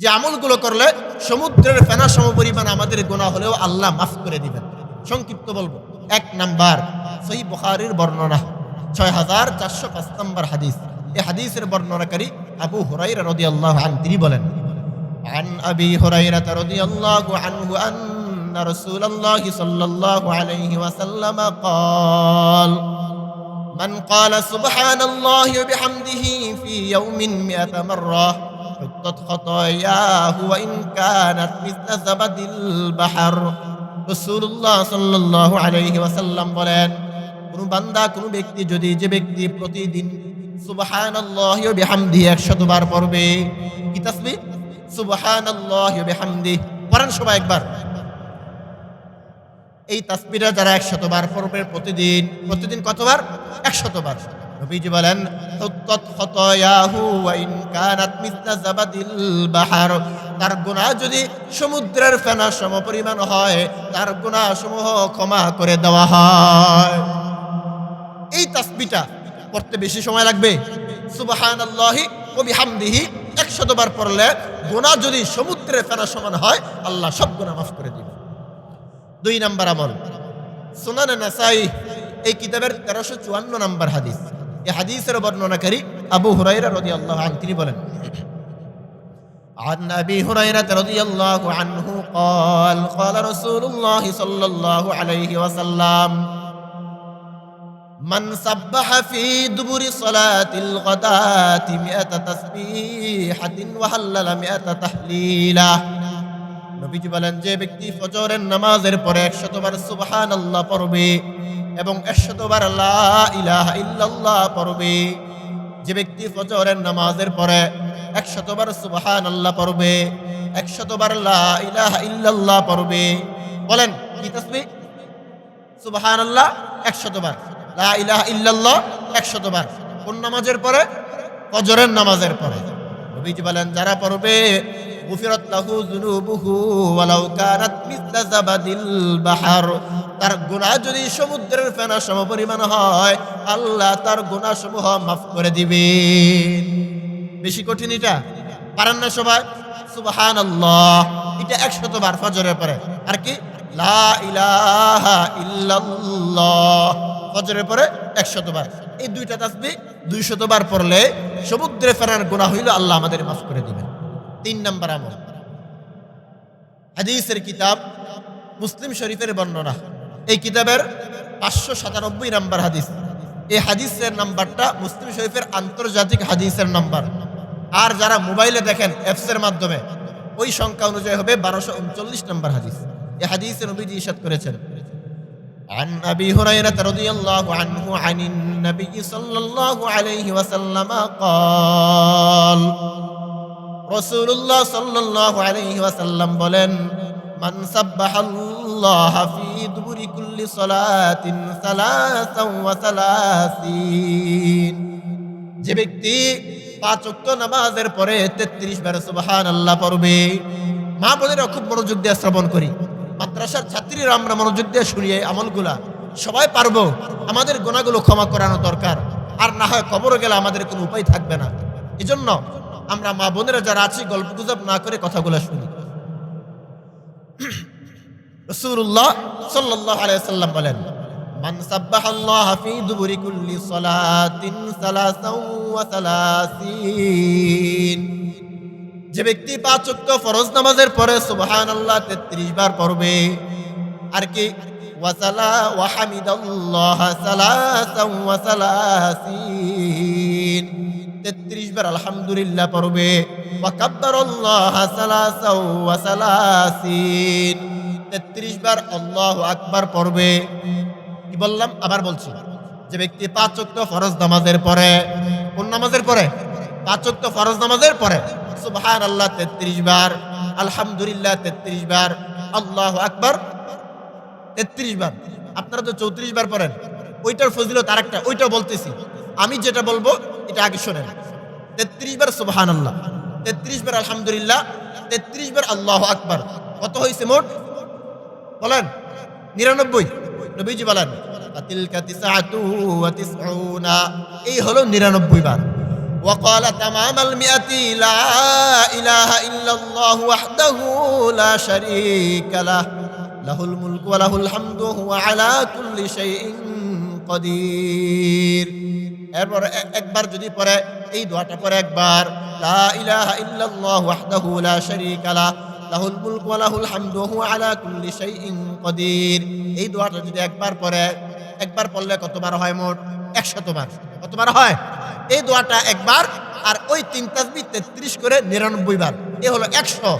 যে আমলগুলো করলে সমুদ্রের ফেনা সম পরিমাণ আমাদের গোনা হলেও আল্লাহ মাফ করে দিবেন সংক্ষিপ্ত বলবো এক নাম্বার সই বুখারির বর্ণনা ছয় হাজার চারশো পাঁচ নম্বর হাদিস এই হাদিসের বর্ণনাকারী আবু হুরাই রদি আল্লাহ আন তিনি বলেন عن أبي هريرة رضي الله عنه أن رسول الله صلى الله عليه وسلم قال من قال سبحان الله وبحمده في يوم مئة مرة حطت خطاياه وإن كانت مثل زبد البحر رسول الله صلى الله عليه وسلم বলেন কোন বান্দা কোন ব্যক্তি যদি যে ব্যক্তি প্রতিদিন সুবহানাল্লাহ ওয়া বিহামদিহি 100 বার পড়বে কি তাসবিহ সুবহানাল্লাহ ওয়া বিহামদিহি পড়েন সবাই একবার এই তাসবিরা যারা একশত বার পড়বে প্রতিদিন প্রতিদিন কতবার একশত বার নবীজি বলেন তার গুণা যদি সমুদ্রের ফেনা সম পরিমাণ হয়, তার গুণা সমূহ ক্ষমা করে দেওয়া হয়। এই তাসবিটা পড়তে বেশি সময় লাগবে। সুবহানাল্লাহি ওয়া বিহামদিহি একশত বার পড়লে গুনাহ যদি সমুদ্রের ফেনা সমান হয়, আল্লাহ সব গুনাহ মাফ করে দিবে দুই নাম্বার আমল। সুনান নাসাই, এই কিতাবের তেরোশো চুয়ান্ন নাম্বার হাদিস। এই হাদিসের বর্ণনাকারী আবু হুরাইরা রদি আল্লাহ আন তিনি বলেন عن ابي هريره رضي الله عنه قال قال رسول الله صلى الله عليه وسلم من سبح في دبر صلاة الغداة مئة تسبيحة وهلل مئة تحليلة নবীজি বলেন যে ব্যক্তি ফজরের নামাজের পরে একশতবার সুবহান আল্লাহ পড়বে এবং একশতবার ইল্লাল্লাহ পড়বে। যে ব্যক্তি ফজরের নামাজের পরে একশতবার সুবহান আল্লাহ পড়বে একশতবার ইলাহা ইল্লাল্লাহ পড়বে। বলেন, কি তাসবিহ? সুবহান আল্লাহ একশতবার লা ইলাহা ইল্লাল্লাহ একশতবার কোন নামাজের পরে? ফজরের নামাজের পরে। নবীজি বলেন, যারা পড়বে, গুফিরাত লাহু যুনুবুহু ওয়ালাউ কানাত মিসলা জাবাদিল বাহার। তার গুণা যদি সমুদ্রের ফেনা সমপরিমাণ হয়, আল্লাহ তার গুনাহ সমূহ মাফ করে দিবেন। বেশি কঠিন এটা? পারেন না সবাই? সুবহানাল্লাহ। এটা একশত বার ফজরের পরে। আর কি? লা ইলাহা ইল্লাল্লাহ। ফজরের পরে একশত বার এই দুইটা তাসবিহ দুইশত বার পড়লে সমুদ্রে ফেরার গুনাহ হইল আল্লাহ আমাদের মাফ করে দিবেন। তিন নম্বর আমল। হাদিসের কিতাব মুসলিম শরীফের বর্ণনা। এই কিতাবের পাঁচশো সাতানব্বই নাম্বার হাদিস এই হাদিসের নাম্বারটা মুসলিম শরীফের আন্তর্জাতিক হাদিসের নাম্বার আর যারা মোবাইলে দেখেন অ্যাপসের মাধ্যমে ওই সংখ্যা অনুযায়ী হবে বারোশো উনচল্লিশ নম্বর হাদিস এই হাদিসের নবীজি ইসাদ করেছেন عن أبي هريرة رضي الله عنه عن النبي صلى الله عليه وسلم قال رسول الله صلى الله عليه وسلم বলেন من سبح الله في دبر كل صلاة ثلاثا وثلاثين যে ব্যক্তি পাঁচ ওয়াক্ত নামাজের পরে তেত্রিশ বার সুবহান আল্লাহ পড়বে মা বোনেরা খুব মনোযোগ দিয়ে শ্রবণ করি মাদ্রাসার ছাত্রীরা আমরা মনোযোগ দিয়ে শুনিয়ে আমলগুলা সবাই পারবো আমাদের গোনাগুলো ক্ষমা করানো দরকার আর না হয় কবরও গেলে আমাদের কোনো উপায় থাকবে না এজন্য আমরা মা বোনেরা যারা আছি গল্প গুজব না করে কথাগুলো শুনি রসুল্লাহ সাল্লাহ আলাইসাল্লাম বলেন, মান সাব্বাহ আল্লাহ ফি দুবুরি কুল্লি সালাতিন সালাসাউ ওয়া সালাসিন। যে ব্যক্তি পাঁচ ওয়াক্ত ফরজ নামাজের পরে সুবহানাল্লাহ 33 বার পড়বে, আর কি, ওয়া সালা, ওয়া হামিদাল্লাহ সালাসাউ ওয়া সালাসিন। তেত্রিশ বার আলহামদুলিল্লাহ পড়বে। তেত্রিশ বার আল্লাহু আকবার পড়বে। কি বললাম? আবার বলছি। যে ব্যক্তি পাঁচ ওয়াক্ত ফরজ নামাজের পরে কোন নামাজের পরে পাঁচ ওয়াক্ত ফরজ নামাজের পরে সুবহান আল্লাহ তেত্রিশ বার। আলহামদুলিল্লাহ, তেত্রিশ বার। আল্লাহ আকবার, তেত্রিশ বার। আপনারা তো চৌত্রিশ বার পড়েন। ওইটার ফজিলত আরেকটা, ওইটাও বলতেছি। আমি যেটা বলব এটা আগে শোনেন। তেত্রিশ বার সুবাহান আল্লাহ তেত্রিশ বার আলহামদুলিল্লাহ, তেত্রিশ বার আল্লাহ আকবার। কত হয়েছে মোট? বলেন, নিরানব্বই। নবীজি বলেন এই হলো নিরানব্বই বার। وقال تمام المئة لا إله إلا الله وحده لا شريك له له الملك وله الحمد وهو على كل شيء কদির। এরপর একবার যদি পরে এই দোয়াটা পরে একবার, লা ইলাহা ইল্লাল্লাহু ওয়াহদাহু লা শারীকা লাহ লাহুল মুলক ওয়া লাহুল হামদু ওয়া হুয়া আলা কুল্লি শাইইন কদির। এই দোয়াটা যদি একবার পরে একবার পড়লে কতবার হয় মোট? একশতবার। কতবার হয়? এই দোয়াটা একবার, আর ওই তিন তাসবি তেত্রিশ করে নিরানব্বই বার। এ হলো একশো।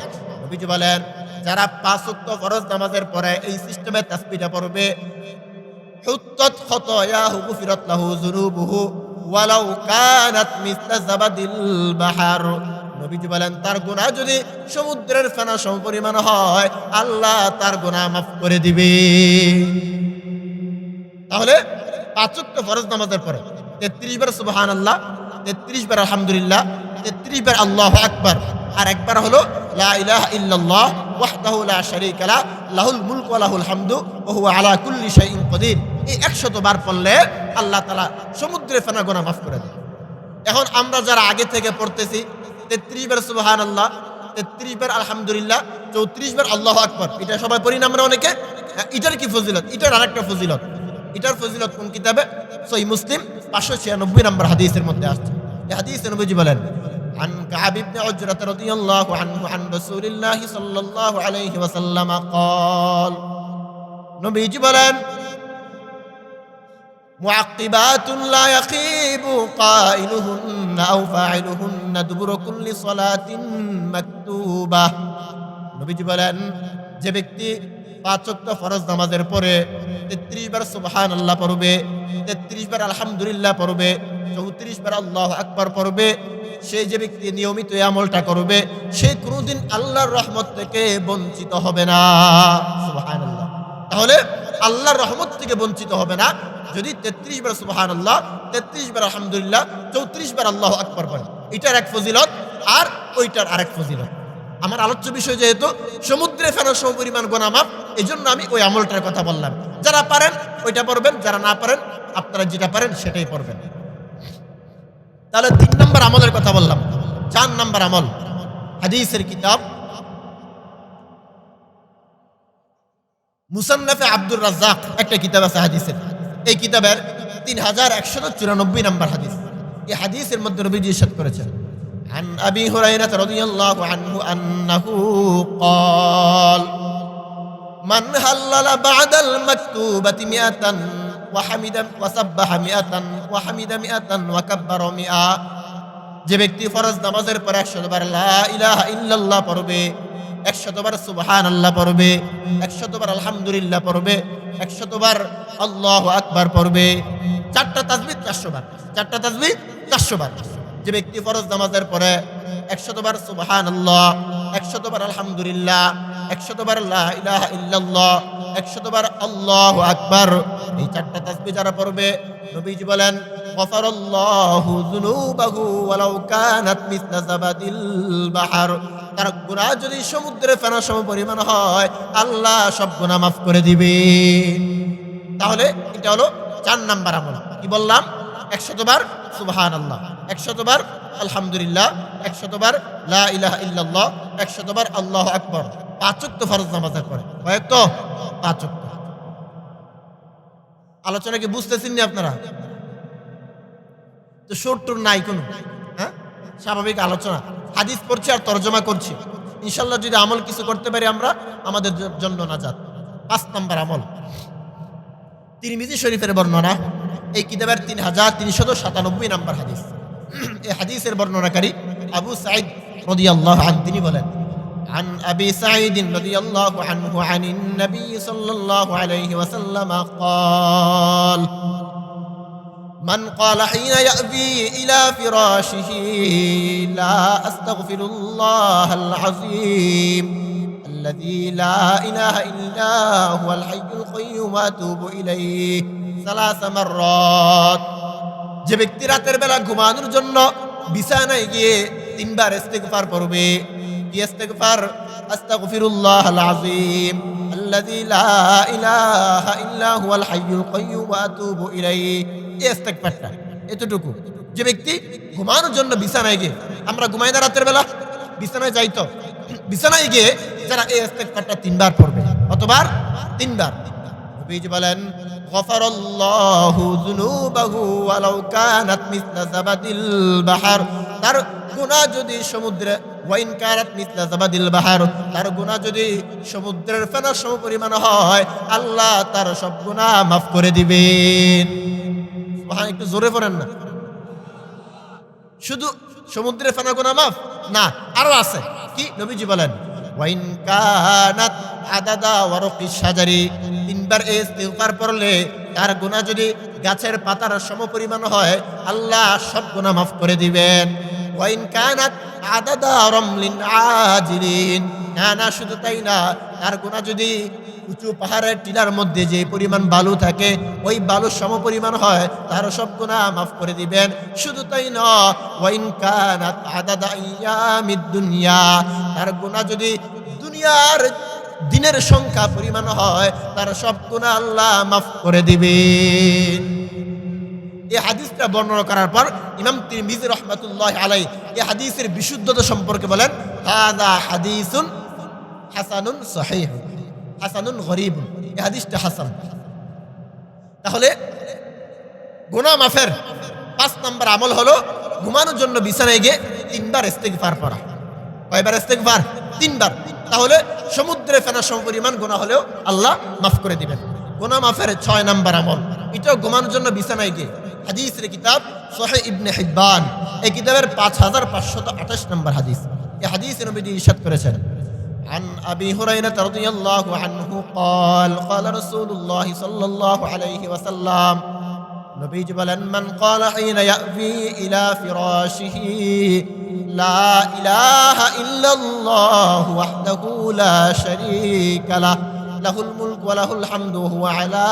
নবীজি বলেন, যারা পাঁচ উক্ত ফরজ নামাজের পরে এই সিস্টেমে তাসবিটা পড়বে হুত্তত খতয়াহু গুফিরত লাহু যুনুবুহু ওয়ালাউ কানাত মিসলা জাবাদিল বাহার। নবীজি বলেন, তার গুনাহ যদি সমুদ্রের ফেনা সমপরিমাণ হয়, আল্লাহ তার গুনাহ মাফ করে দিবে। তাহলে পাঁচক্য ফরজ নামাজের পরে তেত্রিশ বার সুবাহান আল্লাহ তেত্রিশ বার আলহামদুলিল্লাহ, তেত্রিশ বার আল্লাহ আকবার, আর একবার হলো লা ইলাহা ইল্লাল্লাহ ওয়াহদাহু লা শারীকা লাহুল মুলক ওয়া লাহুল হামদু, ওয়া হুয়া আলা কুল্লি শাইইন কদির। এই 100 বার পড়লে আল্লাহ তাআলা সমুদ্রে ফেনা গুনাহ মাফ করে দেয় এখন আমরা যারা আগে থেকে পড়তেছি তেত্রিশ বার সুবহান আল্লাহ তেত্রিশ বার আলহামদুলিল্লাহ চৌত্রিশ বার আল্লাহ আকবর এটা সবাই পড়ি না আমরা অনেকে হ্যাঁ, এটার কি ফজিলত এটার আরেকটা ফজিলত এটার ফজিলত কোন কিতাবে সই মুসলিম পাঁচশো ছিয়ানব্বই নম্বর হাদিসের মধ্যে আসছে এই হাদিসে নবীজি বলেন عن كعب بن عجرة رضي الله عنه عن رسول الله صلى الله عليه وسلم قال নবীজি বলেন معقبات لا يخيب قائلهن أو فاعلهن دبر كل صلاة مكتوبة নবীজি বলেন যে ব্যক্তি পাঁচ ওয়াক্ত ফরজ নামাজের পরে তেত্রিশ বার সুবহান আল্লাহ পড়বে তেত্রিশ বার আলহামদুলিল্লাহ পড়বে চৌত্রিশ বার আল্লাহ আকবার পড়বে সেই যে ব্যক্তি নিয়মিত এই আমলটা করবে সে কোনোদিন আল্লাহর রহমত থেকে বঞ্চিত হবে না সুবহান আল্লাহ তাহলে আল্লাহর রহমত থেকে বঞ্চিত হবে না। যদি তেত্রিশ বার সুবাহান আল্লাহ তেত্রিশ বার আলহামদুলিল্লাহ, চৌত্রিশ বার আল্লাহ আকবর পড়ে এটার এক ফজিলত আর ওইটার আরেক ফজিলত। আমার আলোচ্য বিষয় যেহেতু, সমুদ্রে ফেরার সম পরিমাণ গোনামাপ এই জন্য আমি ওই আমলটার কথা বললাম। যারা পারেন, ওইটা পড়বেন, যারা না পারেন, আপনারা যেটা পারেন, সেটাই পড়বেন। তাহলে তিন নম্বর আমলের কথা বললাম। চার নম্বর আমল, হাদিসের কিতাব মুসান্নাফে আব্দুর রাজ্জাক একটা কিতাব আছে হাদিসের এই কিতাবের তিন হাজার একশো চুরানব্বই নম্বর হাদিস এই হাদিসের মধ্যে নবীজি ইরশাদ করেছেন عن أبي هريرة رضي الله عنه أنه قال من هلل بعد المكتوبة مئة وحمد وسبح مئة وحمد مئة وكبر مئة যে ব্যক্তি ফরজ নামাজের পর একশত বার লা ইলাহা ইল্লাল্লাহ পড়বে একশতবার সুবহান আল্লাহ পড়বে একশতবার আলহামদুলিল্লাহ পড়বে একশতবার আল্লাহ আকবার পড়বে চারটা তাসবিহ চারশো বার চারটা তাসবিহ চারশো বার যে ব্যক্তি ফরজ নামাজের পরে একশতবার সুবহান আল্লাহ একশতবার আলহামদুলিল্লাহ একশতবার লা ইলাহা ইল্লাল্লাহ একশতবার আল্লাহ আকবার এই চারটা তাসবিহ যারা পড়বে নবীজি বলেন غفر الله ذنوبه ولو كانت مثل زبد البحر তার গুনাহ যদি সমুদ্রে ফেনা সম পরিমাণ হয়, আল্লাহ সব গুনাহ মাফ করে দিবে। তাহলে এটা হলো চার নাম্বার আমল। কি বললাম? একশতবার সুবহান আল্লাহ একশতবার আলহামদুলিল্লাহ, একশতবার লা ইলাহা ইল্লাল্লাহ, একশতবার আল্লাহ আকবার। পাঁচক তো ফরজ নামাজ পরে কয়েক তো? পাঁচক আলোচনা কি বুঝতেছেন নি আপনারা? তো টুর নাই কোনো হ্যাঁ? স্বাভাবিক আলোচনা। হাদিস পড়ছি আর তর্জমা করছি ইনশাল্লাহ যদি আমল কিছু করতে পারি আমরা আমাদের জ- জন্য না যাত পাঁচ নম্বর আমল তিরমিজি শরীফের বর্ণনা এই কিতাবের তিন হাজার তিনশত সাতানব্বই নম্বর হাদিস এই হাদিসের বর্ণনাকারী আবু সাইদ রদি আল্লাহ তিনি বলেন عن أبي سعيد رضي الله عنه عن النبي صلى الله عليه وسلم قال من قال حين يأبي إلى فراشه لا أستغفر الله العظيم الذي لا إله إلا هو الحي القيوم وأتوب إليه ثلاث مرات যে ব্যক্তি রাতের বেলা ঘুমানোর জন্য বিছানায় গিয়ে তিনবার ইস্তেগফার পড়বে কি ইস্তেগফার আস্তাগফিরুল্লাহ আল আযীম الذي لا اله الا هو الحي القيوم واتوب اليه এই ইস্তেগফারটা এতটুকু যে ব্যক্তি ঘুমানোর জন্য বিছানায় গিয়ে আমরা ঘুমাই না রাতের বেলা বিছানায় যাই তো বিছানায় গিয়ে যারা এই ইস্তেগফারটা তিনবার পড়বে কতবার তিনবার নবীজি বলেন, গফারাল্লাহু যুনুবাহু ওয়ালাউ কানাত মিসলা জাবাদিল বাহার। তার গুনাহ যদি সমুদ্রে, ওয়াইন কারাত মিসলা জাবাদিল বাহার। তার গুনাহ যদি সমুদ্রের ফেনা সমপরিমাণ হয়, আল্লাহ তার সব গুনাহ মাফ করে দিবেন। সুবহান একটু জোরে পড়েন না। শুধু সমুদ্রের ফেনা গুনাহ মাফ? না, আরও আছে। কি? নবীজি বলেন ওয়াইন কানাত আদাদা ওয়ারকি সাজারি। তিনবার এই ইস্তিগফার পড়লে তার গুনাহ যদি গাছের পাতার সমপরিমাণ হয়, আল্লাহ সব গুনাহ মাফ করে দিবেন। ওয়াইন কানাত আদাদা রমলিন আজিরিন। না না, শুধু তাই না, তার গুনাহ যদি উঁচু পাহাড়ের টিলার মধ্যে যে পরিমাণ বালু থাকে, ওই বালুর সম পরিমাণ হয় তার সব গুনাহ মাফ করে দিবেন। শুধু তাই না, ওয়াইন কানাত আদাদা ইয়ামিদ দুনিয়া, তার গুনাহ যদি দুনিয়ার দিনের সংখ্যা পরিমাণ হয়, তার সব গুনাহ আল্লাহ মাফ করে দিবেন। এই হাদিসটা বর্ণনা করার পর ইমাম তিরমিজি রহমাতুল্লাহ আলাই এই হাদিসের বিশুদ্ধতা সম্পর্কে বলেন, হাদা হাদিসুন হাসানুন সহিহ, হাসানুন গরিবুন। এই হাদিসটা হাসান। তাহলে গুনাহ মাফের পাঁচ নাম্বার আমল হলো ঘুমানোর জন্য বিছানায় গিয়ে তিনবার ইস্তেগফার পড়া। কয়বার ইস্তেগফার? তিনবার। তাহলে সমুদ্রে ফেনা সমপরিমাণ গুনাহ হলেও আল্লাহ মাফ করে দিবেন। গুনাহ মাফের ছয় নাম্বার আমল। এটাও ঘুমানোর জন্য বিছানায় গিয়ে হাদিসের কিতাব সোহে ইবনে হিব্বান এই কিতাবের পাঁচ হাজার পাঁচশত আঠাশ নম্বর হাদিস এই হাদিস নবীজি ইসাদ করেছেন عن أبي هريرة رضي الله عنه قال قال رسول الله صلى الله عليه وسلم نبي بلن من قال حين يأوي إلى فراشه لا إله إلا الله وحده لا شريك له له الملك وله الحمد وهو على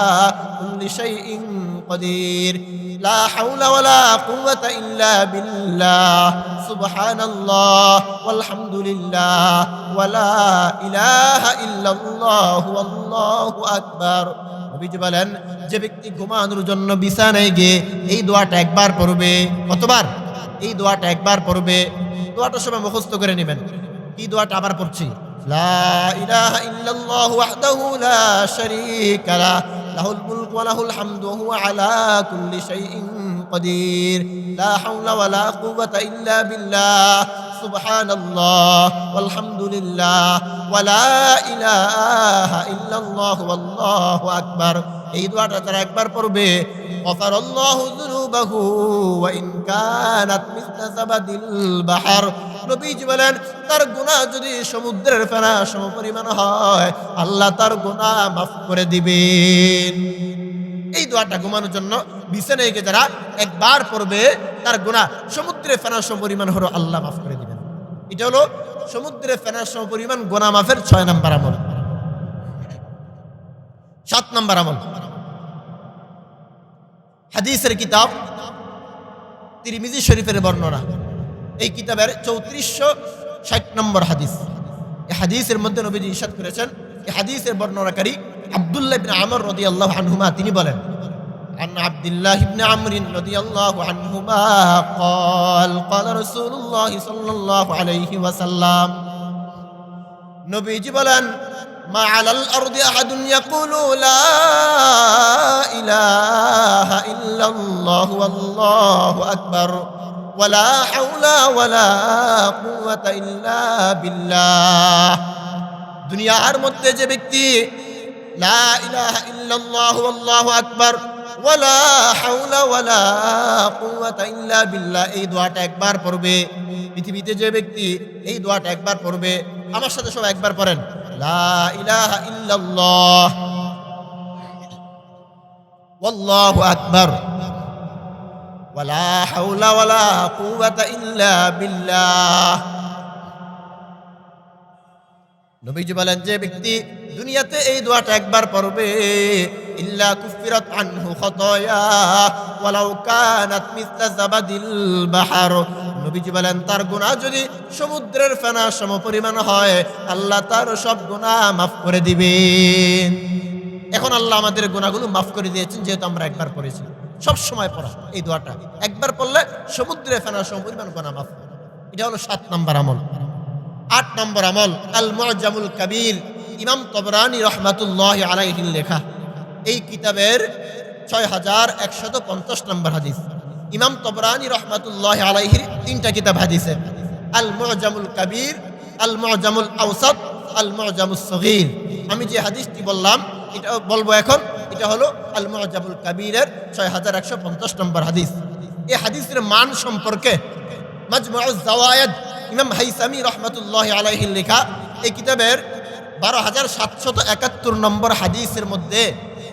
كل شيء قدير لا حول ولا قوة إلا بالله سبحان الله والحمد لله ولا إله إلا الله والله أكبر নবীজি বলেন যে ব্যক্তি ঘুমানোর জন্য বিছানায় গিয়ে এই দোয়াটা একবার পড়বে কতবার এই দোয়াটা একবার পড়বে দোয়াটা সবাই মুখস্থ করে নেবেন এই দোয়াটা আবার পড়ছি লা ইলাহা ইল্লাল্লাহু ওয়াহদাহু লা শারীকা লা লাহুল মুলকু ওয়া লাহুল হামদু ওয়া হুয়া আলা কুল্লি শাইইন قدير لا حول ولا قوة إلا بالله سبحان الله والحمد لله ولا إله إلا الله والله أكبر এই দোয়াটা তারা একবার পড়বে غفر الله ذنوبه وإن كانت مثل زبد البحر নবীজি বলেন তার গুনাহ যদি সমুদ্রের ফেনা সমপরিমাণ হয় আল্লাহ তার গুনাহ মাফ করে দিবেন এই দোয়াটা ঘুমানোর জন্য বিছানায় গিয়ে যারা একবার পড়বে তার গুনাহ সমুদ্রে ফেনার সম পরিমাণ হলো আল্লাহ মাফ করে দিবেন এটা হলো সমুদ্রে ফেনার সম পরিমাণ গোনা মাফের ছয় নম্বর আমল সাত নম্বর আমল হাদিসের কিতাব তিরমিজি শরীফের বর্ণনা এই কিতাবের চৌত্রিশশো ষাট নম্বর হাদিস এই হাদিসের মধ্যে নবীজি ইসাদ করেছেন এই হাদিসের বর্ণনাকারী আব্দুল্লাহ ইবনে আমর রাদিয়াল্লাহু আনহুমা তিনি বলেন عن عبد الله بن عمرو رضي الله عنهما قال قال رسول الله صلى الله عليه وسلم নবীজি বলেন মা আলাল আরদি আহাদুন ইয়াকুলু লা ইলাহা ইল্লাল্লাহু আল্লাহু আকবার ولا حول ولا قوة إلا بالله দুনিয়ার মধ্যে যে ব্যক্তি লা ইলাহা ইল্লাল্লাহু আল্লাহু আকবার ওয়ালা হাওলা ওয়ালা কুওয়াতা ইল্লা বিল্লাহ এই দোয়াটা একবার পড়বে পৃথিবীতে যে ব্যক্তি এই দোয়াটা একবার পড়বে আমার সাথে সব একবার পড়েন লা ইলাহা ইল্লাল্লাহ ওয়াল্লাহু আকবার ওয়ালা হাওলা ওয়ালা কুওয়াতা ইল্লা বিল্লাহ নবীজি বলেন, যে ব্যক্তি দুনিয়াতে এই দোয়াটা একবার পড়বে, ইল্লা কুফিরাত আনহু খতায়া, ওয়ালাউ কানাত মিসলা জাবাদিল বাহার। নবীজি বলেন, তার গুনাহ যদি সমুদ্রের ফেনা সমপরিমাণ হয়, আল্লাহ তার সব গুনাহ মাফ করে দিবেন। এখন আল্লাহ আমাদের গুনাহগুলো মাফ করে দিয়েছেন, যেহেতু আমরা একবার পড়েছি সব সময় পড়া এই দোয়াটা। একবার পড়লে সমুদ্রে ফেনার সম পরিমাণ গোনা মাফ। এটা হলো সাত নম্বর আমল। আট নম্বর আমল আল মুআজ্জামুল কাবির, ইমাম তবরানি রহমাতুল্লাহ আলাইহির লেখা। এই কিতাবের ছয় হাজার একশত পঞ্চাশ নম্বর হাদিস। ইমাম তবরানি রহমাতুল্লাহ আলাইহির তিনটা কিতাব হাদিসের আল মুআজ্জামুল কাবির আল মুআজ্জামুল আওসাত আল মুআজ্জামুস সগীর। আমি যে হাদিসটি বললাম, এটা বলব এখন, এটা হলো আল মুআজ্জামুল কাবিরের ছয় হাজার একশো পঞ্চাশ নম্বর হাদিস। এই হাদিসের মান সম্পর্কে মাজমুউজ জাওয়ায়েদ ইমাম হাইসামি রহমতুল্লাহ আলাইহির লেখা এই কিতাবের বারো হাজার সাতশত একাত্তর নম্বর হাদিসের মধ্যে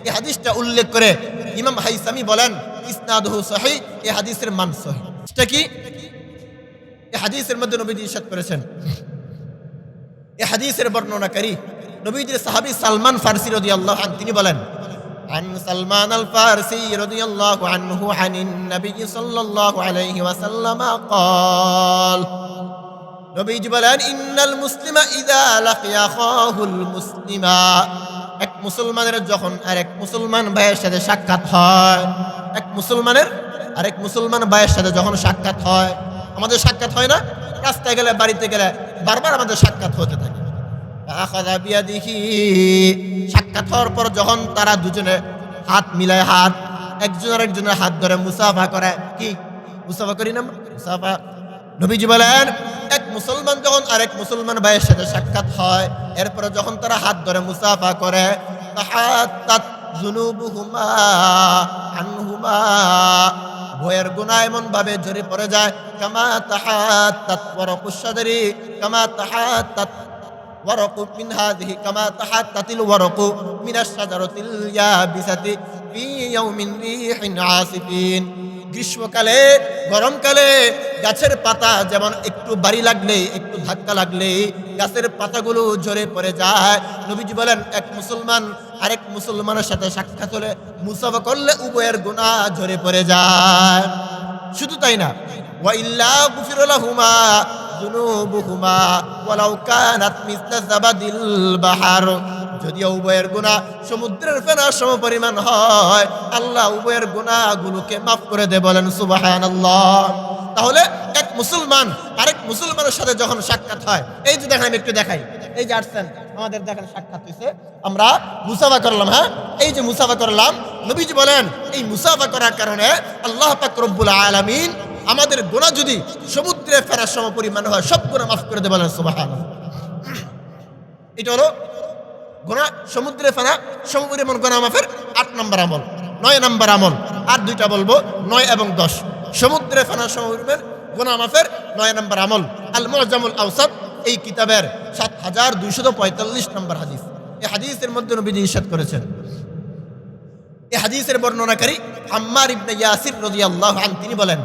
এই হাদিসটা উল্লেখ করে ইমাম হাইসামি বলেন ইসনাদহু সহি এই হাদিসের মান সহি সেটা কি এই হাদিসের মধ্যে নবীজি ইরশাদ করেছেন এই হাদিসের বর্ণনাকারী নবীজির সাহাবী সালমান ফারসি রাদিয়াল্লাহু আনহু তিনি বলেন عن سلمان الفارسي رضي الله عنه عن النبي صلى الله عليه وسلم قال নবীজি বলেন, ইন্নাল মুসলিমা ইদা লাকিয়া খাহুল মুসলিমা। এক মুসলমানের যখন আরেক মুসলমান ভাইয়ের সাথে সাক্ষাৎ হয়, এক মুসলমানের আরেক মুসলমান ভাইয়ের সাথে যখন সাক্ষাৎ হয়, আমাদের সাক্ষাৎ হয় না, রাস্তায় গেলে, বাড়িতে গেলে বারবার আমাদের সাক্ষাৎ হতে থাকে। বিয়াদিহি। সাক্ষাৎ হওয়ার পর যখন তারা দুজনে হাত মিলায় হাত, একজন আর একজনের হাত ধরে মুসাফা করে, কি? মুসাফা করি না মুসাফা। নবীজি বলেন এক মুসলমান যখন আরেক মুসলমান ভাইয়ের সাথে সাক্ষাৎ হয় এরপরে যখন তারা হাত ধরে মুসাফা করে তাহাত্তাত যুনুবুহুমা আনহুমা ভয়ের গুণা এমন ভাবে ঝরে পড়ে যায় কামা তাহাত্তাত ওয়ারাকুশ-শাজারি কামা তাহাত্তাত ورق من هذه كما تحتت الورق من الشجرة اليابسة في يوم ريح عاصفين গ্রীষ্মকালে, গরমকালে গাছের পাতা যেমন একটু বাড়ি লাগলে একটু ধাক্কা লাগলে গাছের পাতাগুলো ঝরে পড়ে যায়। নবীজি বলেন, এক মুসলমান আরেক মুসলমানের সাথে সাক্ষাৎ হলে মুসাফা করলে উভয়ের গুণা ঝরে পড়ে যায়। শুধু তাই না মিসলা জাবাদিল বাহার। যদিও উভয়ের গুনাহ সমুদ্রের ফেনার সম পরিমাণ হয়, আল্লাহ উভয়ের গুনাহগুলোকে মাফ করে দে বলেন, সুবহানাল্লাহ। তাহলে এক মুসলমান, আরেক মুসলমানের সাথে যখন সাক্ষাৎ হয়, এই যে দেখেন একটু দেখাই, এই যে আসছেন, আমাদের দেখেন সাক্ষাৎ হয়েছে আমরা মুসাফা করলাম হ্যাঁ? এই যে মুসাফা করলাম, নবীজি বলেন, এই মুসাফা করার কারণে আল্লাহ পাক আলামিন আমাদের গোনা যদি সমুদ্রে ফেরার সম পরিমাণ হয়, সব গোনা মাফ করে দেবেন সুবাহান এটা হলো গোনা সমুদ্রে ফেরা সম পরিমাণ গোনা মাফের আট নম্বর আমল নয় নম্বর আমল আর দুইটা বলবো নয় এবং দশ সমুদ্রে ফেরা সম পরিমাণ গোনা মাফের নয় নম্বর আমল আল মুআজ্জামুল আওসাত এই কিতাবের সাত হাজার দুইশত পঁয়তাল্লিশ নম্বর হাদিস এই হাদিসের মধ্যে নবীজি ইরশাদ করেছেন এই হাদিসের বর্ণনাকারী আম্মার ইবনে ইয়াসির রাদিয়াল্লাহু আনহু তিনি বলেন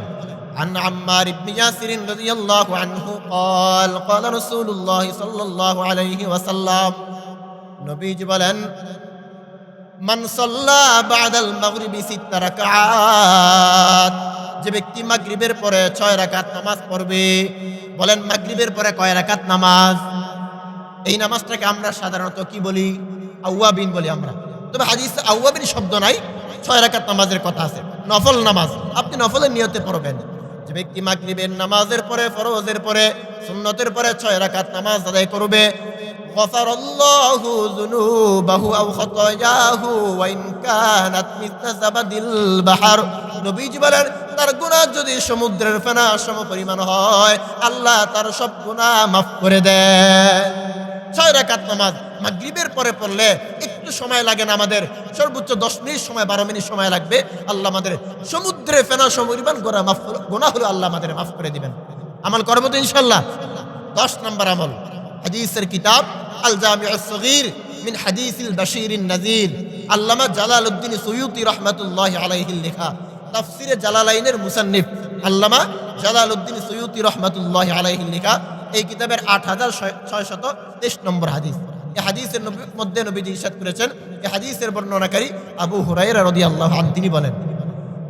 عن عمار بن ياسر رضي الله عنه قال قال رسول الله صلى الله عليه وسلم নবীজি বলেন যে ব্যক্তি মাগরিবের পরে ছয় রাকাত নামাজ পড়বে, বলেন মাগরিবের পরে কয় রাকাত নামাজ? এই নামাজটাকে আমরা সাধারণত কি বলি? আউয়াবিন বলি আমরা। তবে হাদিস আউয়াবিন শব্দ নাই, ছয় রাকাত নামাজের কথা আছে। নফল নামাজ, আপনি নফলের নিয়তে পড়বেন। যে ব্যক্তি মাগরিবের নামাজের পরে, ফরজের পরে, সুন্নতের পরে ছয় রাকাত নামাজ আদায় করবে غفر الله ذنوبه أو خطاياه وإن كانت مثل زبد البحر নবীজি বলেন তার গুনাহ যদি সমুদ্রের ফেনা সম পরিমাণ হয় আল্লাহ তার সব গুনাহ মাফ করে দেয় ছয় রাকাত নামাজ মাগরিবের পরে পড়লে একটু সময় লাগে না আমাদের সর্বোচ্চ দশ মিনিট সময় বারো মিনিট সময় লাগবে আল্লাহ আমাদের সমুদ্রে ফেনা সম পরিমাণ গোনা মাফ গোনা হলো আল্লাহ আমাদের মাফ করে দিবেন আমল করবো তো ইনশাল্লাহ দশ নম্বর আমল হাদিসের কিতাব আল জামিউস সগীর মিন হাদিসিল বাশীরিন নাযীর আল্লামা জালালউদ্দিন সুয়ুতি রাহমাতুল্লাহি আলাইহি লেখা তাফসিরে জালালাইনের মুসান্নিফ আল্লামা জালালউদ্দিন সুয়ুতি রাহমাতুল্লাহি আলাইহি লেখা এই কিতাবের আট হাজার ছয়শত তেইশ নম্বর হাদিস এই হাদিসের নবী- মধ্যে নবীজি ইরশাদ করেছেন এই হাদিসের বর্ণনাকারী আবু হুরাইরা রাদিয়াল্লাহু আনহু তিনি বলেন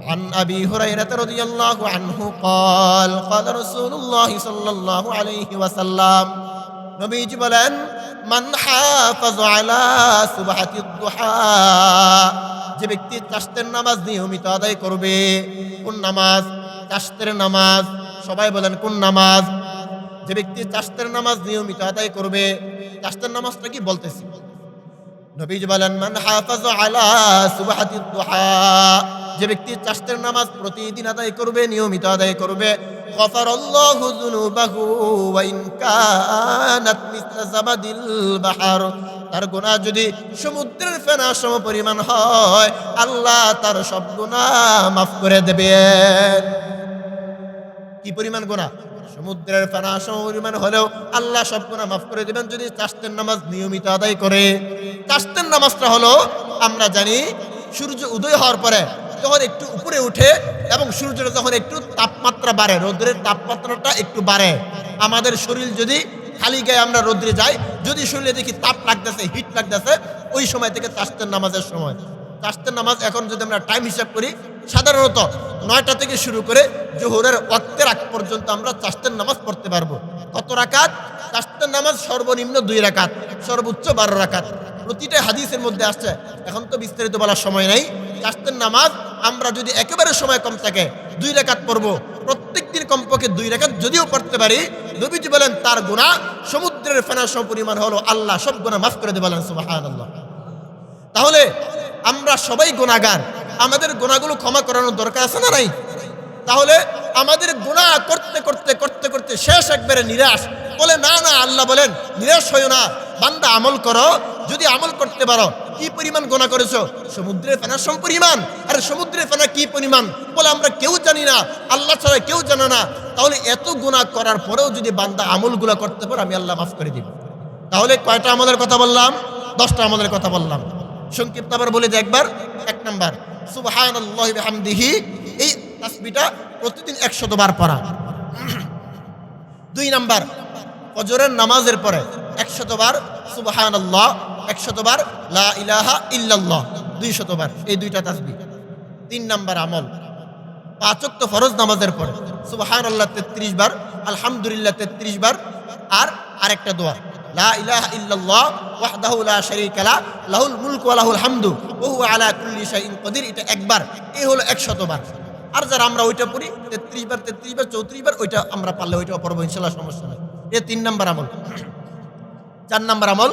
عن أبي هريرة رضي الله عنه قال قال رسول الله صلى الله عليه وسلم নবীজি বলেন, মান যে ব্যক্তি চাষতের নামাজ নিয়মিত আদায় করবে, কোন নামাজ? চাষতের নামাজ। সবাই বলেন, কোন নামাজ? যে ব্যক্তি চাষতের নামাজ নিয়মিত আদায় করবে চাষতের নামাজটা কি বলতেছি? নবীজ বলেন, মান হাফাজ আলা সুবহাতি দুহা যে ব্যক্তি চাষতের নামাজ প্রতিদিন আদায় করবে, নিয়মিত আদায় করবে গফারাল্লাহু যুনুবাহু ওয়া ইন কানাত মিসলা জাবাদিল বাহার। তার গুনাহ যদি সমুদ্রের ফেনা সম পরিমাণ হয়, আল্লাহ তার সব গুনাহ মাফ করে দেবেন। কি পরিমাণ গুনাহ? সমুদ্রের ফেনা সম পরিমাণ হলেও আল্লাহ সব গুনাহ মাফ করে দেবেন যদি চাষতের নামাজ নিয়মিত আদায় করে। চাষতের নামাজটা হলো, আমরা জানি সূর্য উদয় হওয়ার পরে যখন একটু উপরে উঠে এবং সূর্যের যখন একটু তাপমাত্রা বাড়ে, রোদ্রের তাপমাত্রাটা একটু বাড়ে, আমাদের শরীর যদি খালি গায়ে আমরা রোদ্রে যাই, যদি শরীরে দেখি তাপ লাগতেছে হিট লাগতেছে, ওই সময় থেকে চাষতের নামাজের সময়। চাষতের নামাজ এখন যদি আমরা টাইম হিসাব করি, সাধারণত নয়টা থেকে শুরু করে জোহরের অক্তের আগ পর্যন্ত আমরা চাষতের নামাজ পড়তে পারব। কত রাকাত? চাষতের নামাজ সর্বনিম্ন দুই রাকাত, সর্বোচ্চ বারো রাকাত। প্রতিটা হাদিসের মধ্যে আসছে। এখন তো বিস্তারিত বলার সময় নাই। চাষতের নামাজ আমরা যদি একেবারে সময় কম থাকে, দুই রেখাত পড়ব। প্রত্যেক দিন কমপক্ষে দুই রেখাত যদিও পড়তে পারি, নবীজি বলেন, তার গুণা সমুদ্রের ফেনার সম পরিমাণ হলো আল্লাহ, সব গুণা মাফ করে দেবেন সুবাহান তাহলে আমরা সবাই গুণাগার আমাদের গুণাগুলো ক্ষমা করানোর দরকার আছে না নাই? তাহলে আমাদের গুণা করতে করতে করতে করতে শেষ একবারে নিরাশ। বলে, না না, আল্লাহ বলেন, নিরাশ হইও না। বান্দা আমল করো যদি আমল করতে পারো, কি পরিমাণ গোনা করেছ? সমুদ্রের ফেনা সম পরিমাণ আর সমুদ্রের ফেনা কি পরিমাণ? বলে আমরা কেউ জানি না, আল্লাহ ছাড়া কেউ জানে না। তাহলে এত গুণা করার পরেও যদি বান্দা আমলগুলা করতে পারো, আমি আল্লাহ মাফ করে দিব। তাহলে কয়টা আমলের কথা বললাম? দশটা আমলের কথা বললাম। সংক্ষিপ্ত আবার বলে যে একবার। এক নাম্বার সুবহান হামদিহি এই তাসবিটা প্রতিদিন একশত বার পড়া। দুই নাম্বার ফজরের নামাজের পরে একশতবার সুবহান আল্লাহ একশতবার লা ইলাহা ইল্লাল্লাহ দুই শতবার এই দুইটা তাসবি তিন নাম্বার আমল পাঁচক তো ফরজ নামাজের পরে সুবহান আল্লাহ তেত্রিশ বার, আলহামদুলিল্লাহ তেত্রিশ বার, আর আরেকটা দোয়া, লা ইলাহা ইল্লাল্লাহ ওয়াহদাহু লা শারীকা লা, লাহুল মুলকু ওয়া লাহুল হামদু, ওয়া আলা কুল্লি শাইইন কদির, এটা একবার, এই হলো 100 বার আর যারা আমরা ওইটা পড়ি 33 বার 33 বার 34 বার, ওইটা আমরা পারলে ওইটা পড়ব, ইনশাআল্লাহ সমস্যা নেই। এ তিন নাম্বার আমল। চার নাম্বার আমল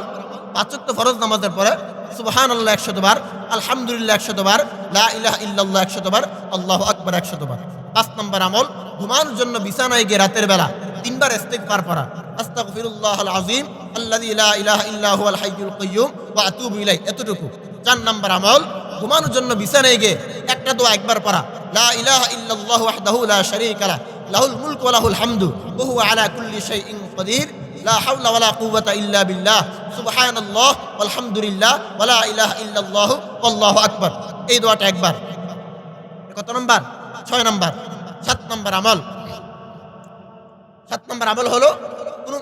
পাঁচক তো ফরজ নামাজের পরে সুবহান আল্লাহ একশত বার, আলহামদুলিল্লাহ একশত বার, লা ইলাহা ইল্লাল্লাহ একশত বার, আল্লাহু আকবার একশত বার। পাঁচ নাম্বার আমল ঘুমানোর জন্য বিছানায় গিয়ে রাতের বেলা তিনবার ইস্তেগফার পড়া। আস্তাগফিরুল্লাহ আল আযীম, আল্লাযী লা ইলাহা ইল্লা হুয়াল হাইয়ুল কাইয়্যুম, ওয়া আতুবু ইলাইহি। এতটুকু। চার নাম্বার আমল, ঘুমানোর জন্য বিছানায় গিয়ে একটা দোয়া একবার পড়া। লা ইলাহা ইল্লাল্লাহু ওয়াহদাহু লা শারীকা লাহ। লাহুল মুলকু লাহুল হামদু হুয়া আলা কুল্লি শাইইন কাদির, লা হাওলা ওয়ালা কুওয়াতা ইল্লা বিল্লাহ, সুবহানাল্লাহ, ওয়ালহামদুলিল্লাহ ওয়ালা ইলাহা ইল্লাল্লাহু আল্লাহু আকবার। এই দোয়াটা একবার। কত নম্বর? ছয় নম্বর। সাত নম্বর আমল। সাত নম্বর আমল হলো কোন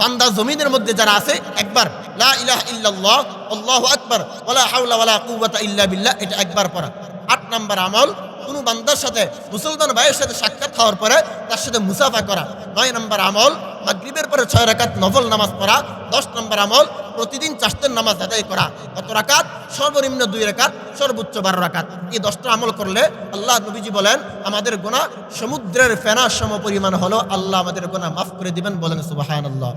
বান্দা জমিনের মধ্যে যারা আছে, একবার লা ইলাহা ইল্লাল্লাহ আল্লাহু আকবার ওয়ালা হাওলা ওয়ালা কুওয়াতা ইল্লা বিল্লাহ, এটা একবার পড়া। আট নম্বর আমল কোন বান্দার সাথে, মুসলমান ভাইয়ের সাথে সাক্ষাৎ হওয়ার পরে তার সাথে মুসাফা করা। নয় নম্বর আমল, মাগরিবের পরে ছয় রাকাত নফল নামাজ পড়া। দশ নম্বর আমল, প্রতিদিন চাষতের নামাজ আদায় করা। কত রাকাত? সর্বনিম্ন দুই রাকাত, সর্বোচ্চ বারো রাকাত। এই দশটা আমল করলে আল্লাহ নবীজি বলেন, আমাদের গোনা সমুদ্রের ফেনার সম পরিমাণ হলো, আল্লাহ আমাদের গোনা মাফ করে দিবেন বলেন সুবাহান আল্লাহ